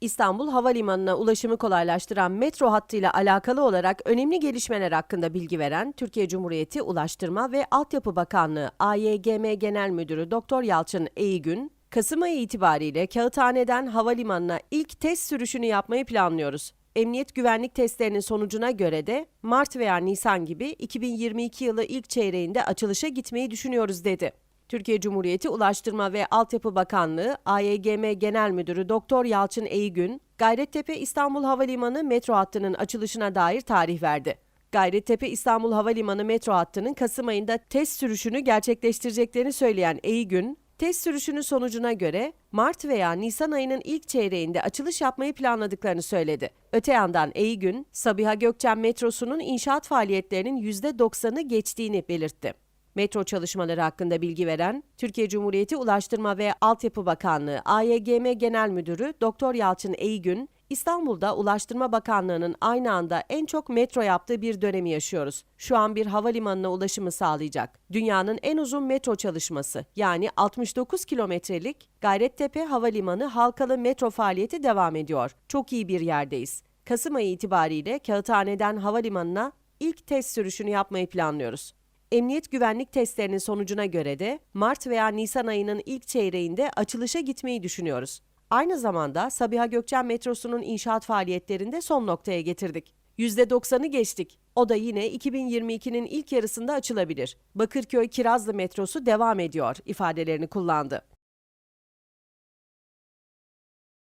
İstanbul Havalimanı'na ulaşımı kolaylaştıran metro hattıyla alakalı olarak önemli gelişmeler hakkında bilgi veren Türkiye Cumhuriyeti Ulaştırma ve Altyapı Bakanlığı AYGM Genel Müdürü Doktor Yalçın Eygün, Kasım ayı itibariyle Kağıthane'den havalimanına ilk test sürüşünü yapmayı planlıyoruz. Emniyet güvenlik testlerinin sonucuna göre de Mart veya Nisan gibi 2022 yılı ilk çeyreğinde açılışa gitmeyi düşünüyoruz dedi. Türkiye Cumhuriyeti Ulaştırma ve Altyapı Bakanlığı AYGM Genel Müdürü Doktor Yalçın Eygün, Gayrettepe İstanbul Havalimanı metro hattının açılışına dair tarih verdi. Gayrettepe İstanbul Havalimanı metro hattının Kasım ayında test sürüşünü gerçekleştireceklerini söyleyen Eygün, test sürüşünün sonucuna göre Mart veya Nisan ayının ilk çeyreğinde açılış yapmayı planladıklarını söyledi. Öte yandan Eygün, Sabiha Gökçen metrosunun inşaat faaliyetlerinin %90'ı geçtiğini belirtti. Metro çalışmaları hakkında bilgi veren Türkiye Cumhuriyeti Ulaştırma ve Altyapı Bakanlığı AYGM Genel Müdürü Doktor Yalçın Eygün, İstanbul'da Ulaştırma Bakanlığı'nın aynı anda en çok metro yaptığı bir dönemi yaşıyoruz. Şu an bir havalimanına ulaşımı sağlayacak. Dünyanın en uzun metro çalışması yani 69 kilometrelik Gayrettepe Havalimanı halkalı metro faaliyeti devam ediyor. Çok iyi bir yerdeyiz. Kasım ayı itibariyle Kağıthane'den havalimanına ilk test sürüşünü yapmayı planlıyoruz. Emniyet güvenlik testlerinin sonucuna göre de Mart veya Nisan ayının ilk çeyreğinde açılışa gitmeyi düşünüyoruz. Aynı zamanda Sabiha Gökçen metrosunun inşaat faaliyetlerinde son noktaya getirdik. %90'ı geçtik. O da yine 2022'nin ilk yarısında açılabilir. Bakırköy Kirazlı metrosu devam ediyor ifadelerini kullandı.